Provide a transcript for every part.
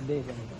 දේශනා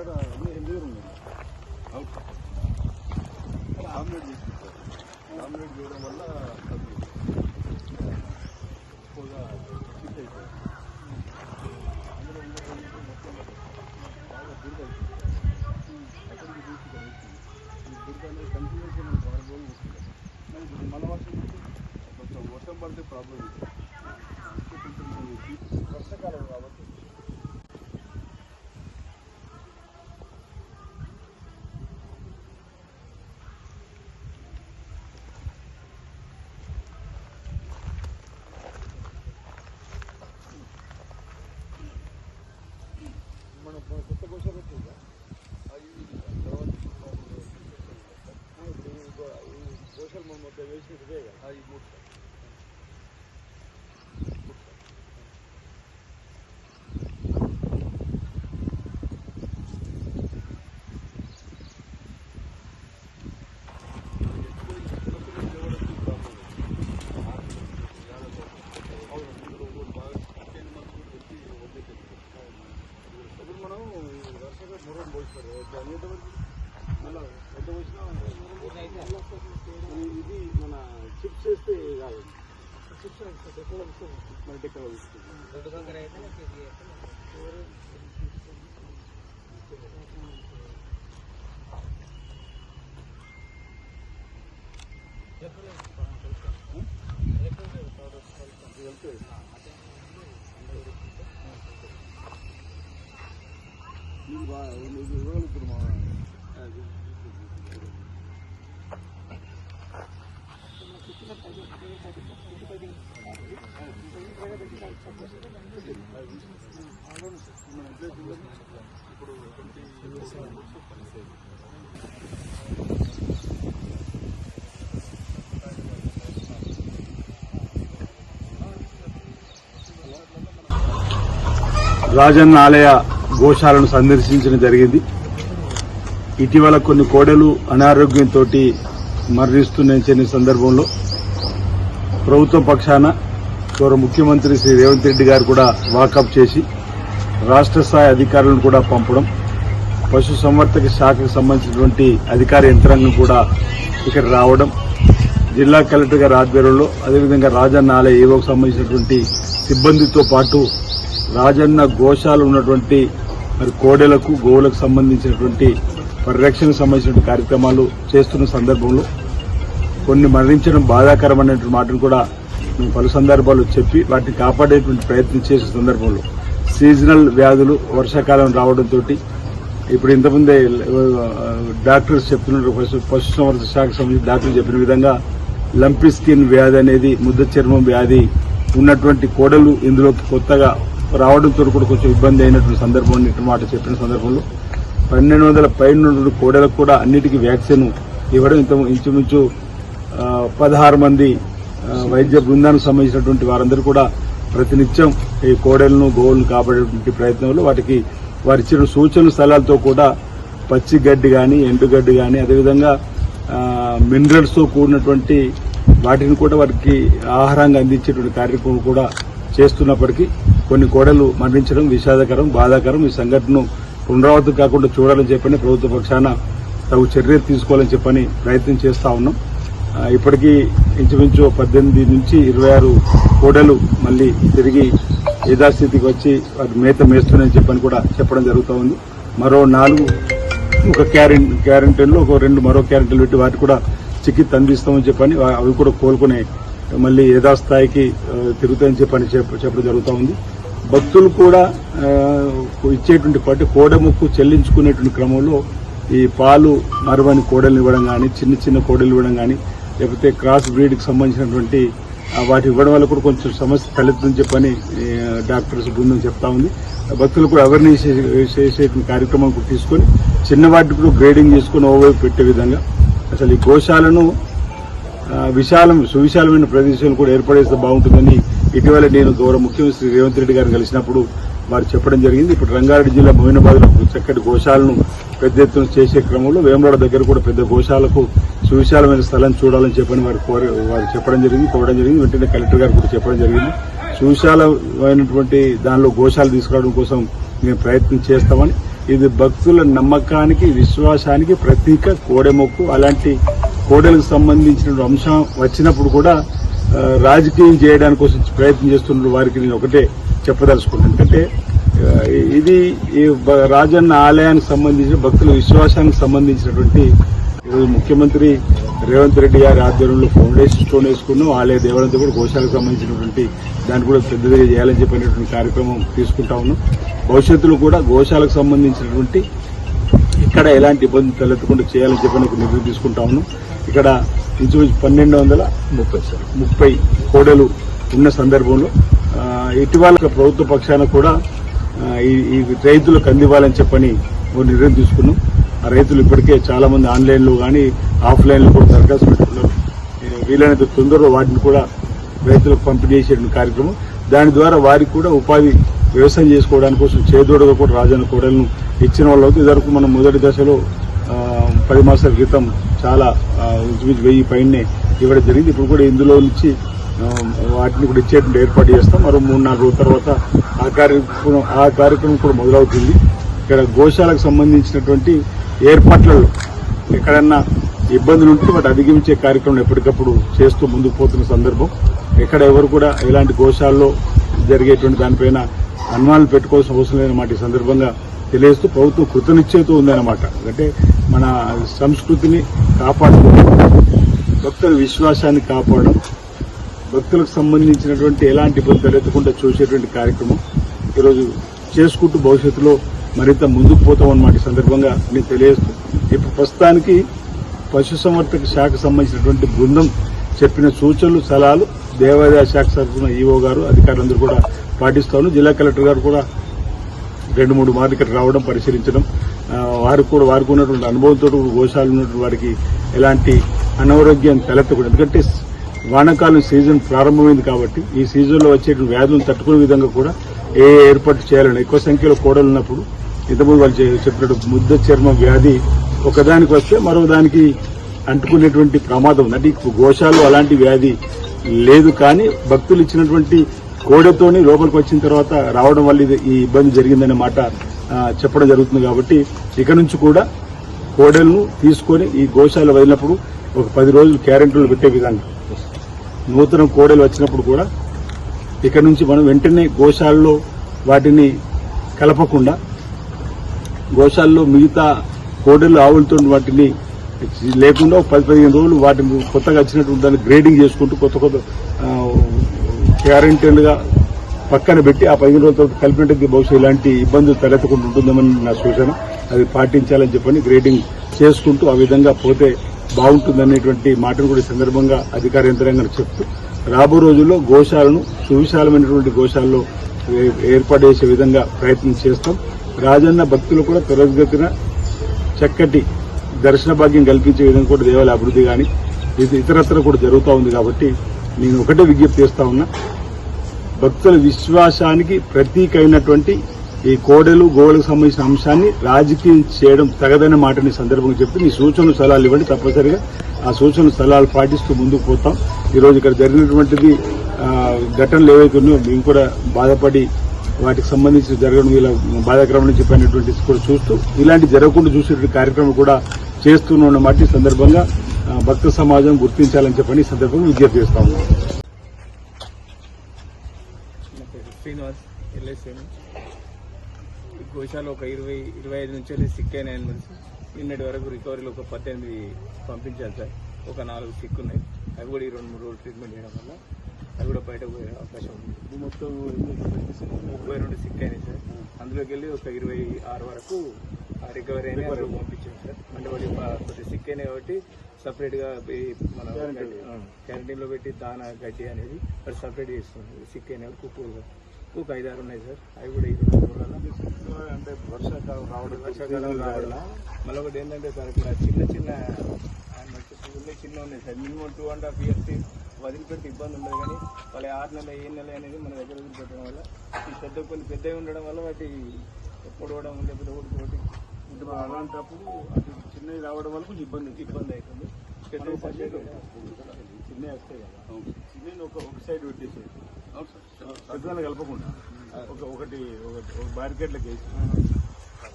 ఇక్కడ అన్ని ఎన్ని ఉన్నాయి ఆమ్లెట్ చేసుకుంటారు ఆమ్లెట్ చేయడం వల్ల ఎక్కువగా ఫిట్ అవుతుంది అందులో మొత్తం బాగా దుర్గ అక్కడికి తీసి ఇక్కడ వేసింది. ఈ దుర్గ అనేది కంటిన్యూస్గా వారం రోజులు వస్తుంది మరి మన వర్షం కొంచెం వర్షం పడితే ప్రాబ్లం ఉంటుంది అందుకే కొంచెం మనం తీసి- వర్షాకాలం కాబట్టి మన కొత్త కోశాలు వచ్చిందా కోశాలు మనం మొత్తం వేసి ఇదే కదా ఈ మూడు ఇప్పుడు మనం వరుసగా మూడు పోయిస్తారు దాని ఎంతవరకు మళ్ళీ ఎంత పోసినా ఇది- ఇది మన చిప్స్ వేస్తే కాదు చిప్స్ మన డెక్కలో వస్తుంది రెండు దగ్గర అయితే కేజీ ఇది వెళ్తే నీకు బాగా నీకు ఇవ్వగలుగుతారు మా అది. మన అడ్రస్ ఇవ్వండి. ఇప్పుడు రాజన్న ఆలయ గోశాలను సందర్శించడం జరిగింది. ఇటీవల కొన్ని కోడలు అనారోగ్యంతో మరణిస్తున్న సందర్భంలో ప్రభుత్వ పక్షాన గౌరవ ముఖ్యమంత్రి శ్రీ రేవంత్ రెడ్డి గారు కూడా వాకప్ చేసి రాష్ట్ర స్థాయి అధికారులను కూడా పంపడం పశు సంవర్ధక శాఖకు సంబంధించినటువంటి అధికార యంత్రాంగం కూడా ఇక్కడ రావడం జిల్లా కలెక్టర్ గారి ఆధ్వర్యంలో అదేవిధంగా రాజన్న ఆలయ ఏవోకు సంబంధించినటువంటి సిబ్బందితో పాటు రాజన్న గోశాలు ఉన్నటువంటి మరి కోడెలకు గోవులకు సంబంధించినటువంటి పరిరక్షణకు సంబంధించిన కార్యక్రమాలు చేస్తున్న సందర్భంలో కొన్ని మరణించడం బాధాకరమైనటువంటి మాటలు కూడా మేము పలు సందర్భాలు చెప్పి వాటిని కాపాడేటువంటి ప్రయత్నం చేసే సందర్భంలో సీజనల్ వ్యాధులు వర్షాకాలం రావడంతో ఇప్పుడు ఇంతకుముందే డాక్టర్స్ చెప్తున్నారు పశు పశు శాఖకు సంబంధించి డాక్టర్లు చెప్పిన విధంగా లంపి స్కిన్ వ్యాధి అనేది ముద్ద చర్మం వ్యాధి ఉన్నటువంటి కోడలు ఇందులోకి కొత్తగా రావడంతో కూడా కొంచెం ఇబ్బంది అయినటువంటి సందర్భం ఇటు మాట చెప్పిన సందర్భంలో పన్నెండు వందల పైన కోడలకు కూడా అన్నిటికీ వ్యాక్సిన్ ఇవ్వడం ఇంత ఇంచుమించు పదహారు మంది వైద్య బృందానికి సంబంధించినటువంటి వారందరూ కూడా ప్రతినిత్యం ఈ కోడలను గోవులను కాపాడేటువంటి ప్రయత్నంలో వాటికి వారి ఇచ్చిన సూచన స్థలాలతో కూడా పచ్చి గడ్డి కానీ ఎండుగడ్డి కానీ అదేవిధంగా మినరల్స్తో కూడినటువంటి వాటిని కూడా వారికి ఆహారంగా అందించేటువంటి కార్యక్రమం కూడా చేస్తున్నప్పటికీ కొన్ని కోడలు మరణించడం విషాదకరం బాధాకరం. ఈ సంఘటనను పునరావృతం కాకుండా చూడాలని చెప్పని ప్రభుత్వ పక్షాన తగు చర్యలు తీసుకోవాలని చెప్పని ప్రయత్నం చేస్తా ఉన్నాం. ఇప్పటికీ ఇంచుమించు పద్దెనిమిది నుంచి ఇరవై ఆరు కోడలు మళ్ళీ తిరిగి యథాస్థితికి వచ్చి వాటి మేత మేస్తున్నాయని చెప్పని కూడా చెప్పడం జరుగుతూ ఉంది. మరో నాలుగు ఒక క్యారెన్ క్యారెంటైన్లో ఒక రెండు మరో క్యారంటైన్లు పెట్టి వాటి కూడా చికిత్స అందిస్తామని చెప్పని అవి కూడా కోలుకునే మళ్ళీ యథాస్థాయికి తిరుగుతాయని చెప్పని చెప్ప- చెప్పడం జరుగుతూ ఉంది. భక్తులు కూడా ఇచ్చేటువంటి పట్టు కోడముక్కు చెల్లించుకునేటువంటి క్రమంలో ఈ పాలు మరవని కోడలు ఇవ్వడం కానీ చిన్న చిన్న కోడలు ఇవ్వడం కానీ లేకపోతే క్రాస్ బ్రీడ్కి సంబంధించినటువంటి వాటి ఇవ్వడం వల్ల కూడా కొంచెం సమస్య తలెత్తుందని చెప్పని డాక్టర్స్ బృందం చెప్తా ఉంది. భక్తులు కూడా అవేర్నెస్ చేసేటువంటి కార్యక్రమం కూడా తీసుకొని చిన్న వాటికి కూడా గ్రేడింగ్ చేసుకుని ఓవైపు పెట్టే విధంగా అసలు ఈ గోశాలను విశాలం సువిశాలమైన ప్రదేశాలు కూడా ఏర్పడేస్తే బాగుంటుందని ఇటీవల నేను గౌరవ ముఖ్యమంత్రి రేవంత్ రెడ్డి గారిని కలిసినప్పుడు వారు చెప్పడం జరిగింది. ఇప్పుడు రంగారెడ్డి జిల్లా మోయినాబాద్లో చక్కటి గోశాలను పెద్ద ఎత్తున చేసే క్రమంలో వేమరాడ దగ్గర కూడా పెద్ద గోశాలకు సువిశాలమైన స్థలం చూడాలని చెప్పని వారు కోరి వారు చెప్పడం జరిగింది కోరడం జరిగింది. వెంటనే కలెక్టర్ గారు కూడా చెప్పడం జరిగింది. సువిశాలమైనటువంటి దానిలో గోశాలు తీసుకురావడం కోసం మేము ప్రయత్నం చేస్తామని ఇది భక్తుల నమ్మకానికి విశ్వాసానికి ప్రతీక కోడెమొక్కు అలాంటి కోడలకు సంబంధించిన అంశం వచ్చినప్పుడు కూడా రాజకీయం చేయడానికి కోసం ప్రయత్నం చేస్తున్న వారికి నేను ఒకటే చెప్పదలుచుకున్నాను ఎందుకంటే ఇది ఈ రాజన్న ఆలయానికి సంబంధించిన భక్తుల విశ్వాసానికి సంబంధించినటువంటి ఈరోజు ముఖ్యమంత్రి రేవంత్ రెడ్డి గారి ఆధ్వర్యంలో ఫౌండేషన్ స్టోన్ వేసుకున్నాం ఆలయ దేవాలయంతో కూడా గోశాలకు సంబంధించినటువంటి దాన్ని కూడా పెద్దదిగా చేయాలని చెప్పినటువంటి కార్యక్రమం తీసుకుంటా ఉన్నాం. భవిష్యత్తులో కూడా గోశాలకు సంబంధించినటువంటి ఇక్కడ ఎలాంటి ఇబ్బంది తలెత్తకుండా చేయాలని చెప్పని ఒక నిర్ణయం తీసుకుంటా ఉన్నాం. ఇక్కడ ఇంచుమించు పన్నెండు వందల ముప్పై ముప్పై కోడలు ఉన్న సందర్భంలో ఇటీవల ప్రభుత్వ పక్షాన కూడా ఈ రైతులకు అందివ్వాలని చెప్పని ఒక నిర్ణయం తీసుకున్నాం. ఆ రైతులు ఇప్పటికే చాలా మంది ఆన్లైన్లో కానీ ఆఫ్లైన్లో కూడా దరఖాస్తు పెట్టుకున్నారు. వీలైనంత తొందరగా వాటిని కూడా రైతులకు పంపిణీ చేసేటువంటి కార్యక్రమం. దాని ద్వారా వారికి కూడా ఉపాధి వ్యవసాయం చేసుకోవడానికి కోసం చేదోడుగా కూడా రాజన్న కోడలను ఇచ్చిన వాళ్ళకి ఇదివరకు మనం మొదటి దశలో పది మాసాల క్రితం చాలా ఇంచుమించు వెయ్యి పైనే ఇవ్వడం జరిగింది. ఇప్పుడు కూడా ఇందులో నుంచి వాటిని కూడా ఇచ్చేటువంటి ఏర్పాటు చేస్తాం. మరో మూడు నాలుగు రోజుల తర్వాత ఆ కార్యక్రమం ఆ కార్యక్రమం కూడా మొదలవుతుంది. ఇక్కడ గోశాలకు సంబంధించినటువంటి ఏర్పాట్లలో ఎక్కడన్నా ఇబ్బందులు ఉంటే వాటి అధిగమించే కార్యక్రమం ఎప్పటికప్పుడు చేస్తూ ముందుకు పోతున్న సందర్భం. ఎక్కడ ఎవరు కూడా ఎలాంటి గోశాలలో జరిగేటువంటి దానిపైన అనుమానాలు పెట్టుకోవాల్సిన అవసరం లేదన్నమాట ఈ సందర్భంగా తెలియజేస్తూ ప్రభుత్వం కృతనిశ్చయత ఉందన్నమాట. అంటే మన సంస్కృతిని కాపాడుకోవడం భక్తుల విశ్వాసాన్ని కాపాడడం భక్తులకు సంబంధించినటువంటి ఎలాంటి ఇబ్బంది తలెత్తకుండా చూసేటువంటి కార్యక్రమం ఈరోజు చేసుకుంటూ భవిష్యత్తులో మరింత ముందుకు పోతామన్నమాట ఈ సందర్భంగా నేను తెలియజేస్తూ. ఇప్పుడు ప్రస్తుతానికి పశుసంవర్ధక శాఖకు సంబంధించినటువంటి బృందం చెప్పిన సూచనలు సలహాలు దేవాదాయ శాఖ తరఫున ఈఓ గారు అధికారులందరూ కూడా పాటిస్తాను. జిల్లా కలెక్టర్ గారు కూడా రెండు మూడు మార్లు ఇక్కడ రావడం పరిశీలించడం. వారు వారికి కూడా వారికి ఉన్నటువంటి అనుభవంతో గోశాలు ఉన్నటువంటి వారికి ఎలాంటి అనారోగ్యం తలెత్తకూడదు. ఎందుకంటే వానాకాలం సీజన్ ప్రారంభమైంది కాబట్టి ఈ సీజన్లో వచ్చే వ్యాధులను తట్టుకునే విధంగా కూడా ఏ ఏర్పాటు చేయాలని ఎక్కువ సంఖ్యలో కోడలు ఉన్నప్పుడు ఇంతకుముందు వాళ్ళు చెప్పినట్టు ముద్ద చర్మ వ్యాధి ఒకదానికి వస్తే మరో దానికి అంటుకునేటువంటి ప్రమాదం ఉంది. అంటే గోశాలు అలాంటి వ్యాధి లేదు కానీ భక్తులు ఇచ్చినటువంటి కోడెతోని లోపలికి వచ్చిన తర్వాత రావడం వల్ల ఇది ఈ ఇబ్బంది జరిగిందనే మాట చెప్పడం జరుగుతుంది కాబట్టి ఇక నుంచి కూడా కోడెలను తీసుకొని ఈ గోశాల వదిలినప్పుడు ఒక పది రోజులు క్యారెంటీలు పెట్టే విధంగా. నూతన కోడలు వచ్చినప్పుడు కూడా ఇక్కడ నుంచి మనం వెంటనే గోశాలలో వాటిని కలపకుండా గోశాలలో మిగతా కోడలు ఆవులతో వాటిని లేకుండా ఒక పది పదిహేను రోజులు వాటిని కొత్తగా వచ్చినటువంటి దాన్ని గ్రేడింగ్ చేసుకుంటూ కొత్త కొత్త క్యారెంటీన్గా పక్కన పెట్టి ఆ పదిహేను రోజులతో కలిపినట్టు బహుశా ఇలాంటి ఇబ్బందులు తలెత్తకుండా ఉంటుందని నా సూచన అది పాటించాలని చెప్పని గ్రేడింగ్ చేసుకుంటూ ఆ విధంగా పోతే బాగుంటుందనేటువంటి మాటను కూడా సందర్భంగా అధికార యంత్రాంగానికి చెప్తూ రాబో రోజుల్లో గోశాలను సువిశాలమైనటువంటి గోశాలలో ఏ- ఏర్పాటు చేసే విధంగా ప్రయత్నం చేస్తాం. రాజన్న భక్తులు కూడా త్వరగతిన చక్కటి దర్శన భాగ్యం కల్పించే విధంగా కూడా దేవాలయ అభివృద్ధి కానీ ఇది ఇతరత్ర కూడా జరుగుతూ ఉంది కాబట్టి నేను ఒకటే విజ్ఞప్తి చేస్తా ఉన్నా భక్తుల విశ్వాసానికి ప్రతీక అయినటువంటి ఈ కోడెలు గోవులకు సంబంధించిన అంశాన్ని రాజకీయం చేయడం తగదనే మాటని సందర్భంగా చెప్పి మీ సూచనలు సలహాలు ఇవ్వండి తప్పనిసరిగా. ఆ సూచనలు సలహాలు పాటిస్తూ ముందుకు పోతాం. ఈరోజు ఇక్కడ జరిగినటువంటిది ఘటనలు ఏవైతే ఉన్నాయో మేము కూడా బాధపడి వాటికి సంబంధించి జరగడం ఇలా బాధాకరమని చెప్పినటువంటి కూడా చూస్తూ ఇలాంటి జరగకుండా చూసేటువంటి కార్యక్రమం కూడా చేస్తున్న మాట ఈ సందర్భంగా భక్త సమాజం గుర్తించాలని చెప్పని ఈ సందర్భంగా విజ్ఞప్తి చేస్తా ఉన్నాం. శ్రీనివాస్ ఎల్ఐసి ఈ గోశాల ఒక ఇరవై ఇరవై ఐదు నుంచి వెళ్ళి సిక్ అయిన యానిమల్స్ నిన్నటి వరకు రికవరీలో ఒక పద్దెనిమిది పంపించాలి సార్. ఒక నాలుగు సిక్ ఉన్నాయి. అవి కూడా ఈ రెండు మూడు రోజులు ట్రీట్మెంట్ చేయడం వల్ల అవి కూడా బయటకు పోయే అవకాశం ఉంది. మొత్తం ముప్పై రెండు సిక్ అయినాయి సార్. అందులోకి వెళ్ళి ఒక ఇరవై ఆరు వరకు రికవరీ అయినా పంపించాం సార్. అంటే వాళ్ళు కొద్దిగా సిక్ అయినాయి కాబట్టి సపరేట్గా ఈ మన క్యాంటీన్లో పెట్టి దానా గడ్డి అనేది అది సపరేట్ చేస్తుంది. సిక్ అయినవి కుక్కలు ఒక ఐదు ఆరు ఉన్నాయి సార్. అవి కూడా ఈ రెండు అంటే వర్షాకాలం రావడం వర్షాకాలం రావడం. మళ్ళీ ఒకటి ఏంటంటే సార్ ఇక్కడ చిన్న చిన్న చిన్న ఉన్నాయి sir. Minimum two and half years వదిలిపెడితే ఇబ్బంది ఉండదు కానీ వాళ్ళ ఆరు నెలలు ఏ నెల అనేది మన దగ్గర వదిలిపెట్టడం వల్ల ఈ పెద్ద కొన్ని పెద్దవి ఉండడం వల్ల వాటి పొడవడం లేకపోతే ఒకటి ఒకటి మనం అలాంటప్పుడు అటు చిన్నవి రావడం వల్ల కొంచెం ఇబ్బంది. ఇబ్బంది అవుతుంది. చిన్నవి వస్తాయి కదా ఒక ఒక సైడ్ పెట్టేసి పెద్దదాన్ని కలపకుండా ఒక ఒకటి ఒక బ్యారికేడ్లకు వేసి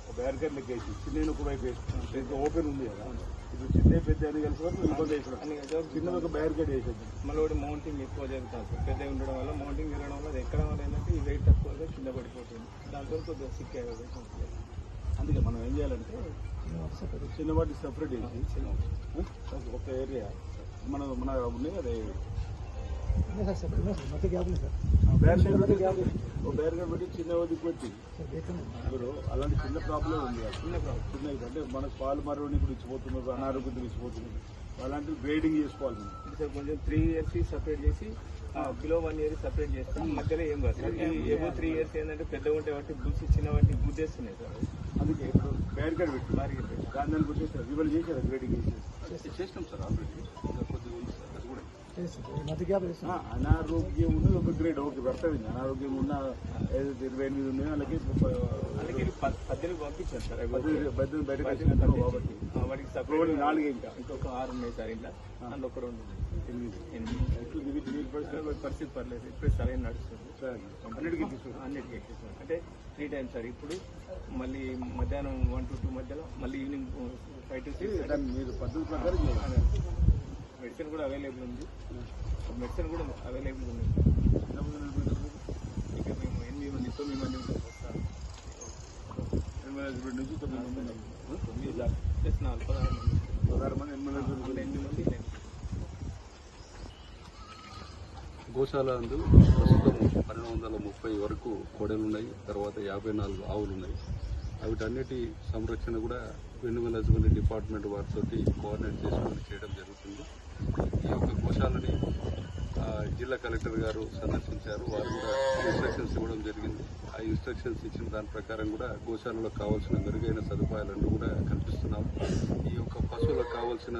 ఒక బ్యారికేడ్లకు వేసి చిన్న ఒక వైపు వేసి ఓపెన్ ఉంది కదా ఇప్పుడు చిన్న పెద్ద అని కలిసి వరకు ఇబ్బంది వేసిన చిన్నది ఒక బ్యారికేడ్ వేసేది మళ్ళీ ఒకటి మౌంటింగ్ ఎక్కువ జరుగుతుంది పెద్ద ఉండడం వల్ల మౌంటింగ్ జరగడం వల్ల ఎక్కడం వల్ల ఏంటంటే ఈ వెయిట్ తక్కువగా కింద పడిపోతుంది దాంతో కొద్దిగా సిక్ అయ్యే అవకాశం ఉంది. అందుకే మనం ఏం చేయాలంటే చిన్న వాటి సపరేట్ చేసి ఒక ఏరియా మన మన ఉన్నాయి అదే బ్యారికేడ్ పెట్టి చిన్న వదిలి పెట్టి ఇప్పుడు అలాంటి చిన్న ప్రాబ్లం ఉంది. చిన్న ప్రాబ్లం చిన్న అంటే మనకు పాలు మరవని ఇప్పుడు ఇచ్చిపోతున్నారు అనారోగ్యం ఇచ్చిపోతున్నారు. అలాంటివి గ్రేడింగ్ చేసుకోవాలి మనం. సార్ కొంచెం త్రీ ఇయర్స్ సపరేట్ చేసి బిలో వన్ ఇయర్ సపరేట్ చేస్తాం. మధ్యలో ఏం కాదు సార్. ఏవో త్రీ ఇయర్స్ ఏంటంటే పెద్దగా ఉంటే వాటి బుల్సి చిన్న వాటి గుద్దేస్తున్నాయి సార్. అందుకే ఇప్పుడు బ్యారికేడ్ పెట్టి బారిగా పెట్టి దాని దాన్ని గుర్తిస్తారు ఇవాళ చేశారు గ్రేడింగ్ చేసినాం సార్ ఆల్రెడీ ఇంకా కొద్దిగా ఉంది సార్ అది కూడా. అనారోగ్యం ఉన్నది ఒక గ్రేడ్ ఓకే వ్యర్థమైంది అనారోగ్యం ఉన్న ఏదైతే ఇరవై ఎనిమిది ఉన్నాయో వాళ్ళకి అందుకే ప- పద్దెనిమిది పంపించాను సార్ పద్దెనిమిది బయటకు వచ్చిన కాబట్టి. ఆ, వాటికి సపరేట్ నాలుగే ఇంకా. ఇంకొక ఆరు ఉన్నాయి సార్ ఇంట్లో. అందులో ఒకటి ఉంది ఎనిమిది పరిస్థితి పర్లేదు ఇప్పుడు సరైన నడుస్తుంది అన్నిటికీ అంటే త్రీ టైమ్స్ సార్ ఇప్పుడు మళ్ళీ మధ్యాహ్నం వన్ టు టూ మధ్యలో మళ్ళీ ఈవినింగ్ ఫైవ్ టు సిక్స్ మీరు పద్ధతి ప్రకారం మెడిసిన్ కూడా అవైలబుల్ ఉంది మెడిసిన్ కూడా అవైలబుల్ ఉంది ఇక మేము ఎనిమిది మంది తొమ్మిది మంది సార్ ఎనిమిది నుంచి తొమ్మిది మంది తొమ్మిది ప్లస్ నాలుగు పదహారు మంది పదహారు మంది ఎనిమిది మంది ఎనిమిది మంది నేను గోశాల అందు ప్రస్తుతం పన్నెండు వందల ముప్పై వరకు కోడలు ఉన్నాయి తర్వాత యాభై నాలుగు ఆవులు ఉన్నాయి వీటన్నిటి సంరక్షణ కూడా వెన్నుమల హస్బెండరీ డిపార్ట్మెంట్ వారితో కోఆర్డినేట్ చేసుకొని చేయడం జరుగుతుంది. ఈ యొక్క గోశాలని ఆ, జిల్లా కలెక్టర్ గారు సందర్శించారు. వారు కూడా ఇన్స్ట్రక్షన్స్ ఇవ్వడం జరిగింది. ఆ ఇన్స్ట్రక్షన్స్ ఇచ్చిన దాని ప్రకారం కూడా గోశాలలో కావాల్సిన మెరుగైన సదుపాయాలను కూడా కల్పిస్తున్నాం. ఈ యొక్క పశువులకు కావాల్సిన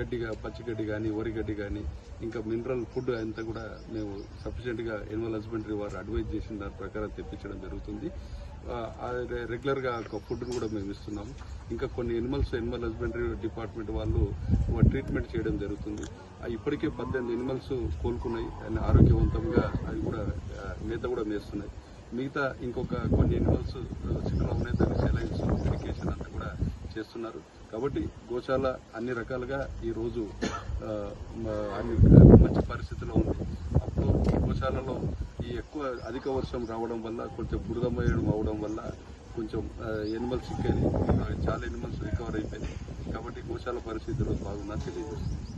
గడ్డిగా పచ్చిగడ్డి కానీ వరిగడ్డి కానీ ఇంకా మినరల్ ఫుడ్ అంతా కూడా మేము సఫిషియెంట్గా ఎనిమల్ హస్బెండరీ వారు అడ్వైజ్ చేసిన దాని ప్రకారం తెప్పించడం జరుగుతుంది. రెగ్యులర్గా ఒక ఫుడ్ను కూడా మేము ఇస్తున్నాం ఇంకా కొన్ని ఎనిమల్స్ ఎనిమల్ హస్బెండరీ డిపార్ట్మెంట్ వాళ్ళు ట్రీట్మెంట్ చేయడం జరుగుతుంది. ఆ, ఇప్పటికే పద్దెనిమిది ఎనిమల్స్ కోలుకున్నాయి. అండ్ ఆరోగ్యవంతంగా అవి కూడా మేత కూడా మేస్తున్నాయి. మిగతా ఇంకొక కొన్ని ఎనిమల్స్ సిక్కులో ఉన్నాయి దానికి సెలైన్స్ మెడికేషన్ అంతా చేస్తున్నారు. కాబట్టి గోశాల అన్ని రకాలుగా ఈరోజు అన్ని మంచి పరిస్థితిలో ఉంది. అప్పుడు గోశాలలో ఈ ఎక్కువ అధిక వర్షం రావడం వల్ల కొంచెం బురదమయడం అవడం వల్ల కొంచెం ఎనిమల్స్ సిక్ చాలా ఎనిమల్స్ రికవర్ అయిపోయినాయి. కాబట్టి గోశాల పరిస్థితులు బాగున్నా తెలియజేస్తుంది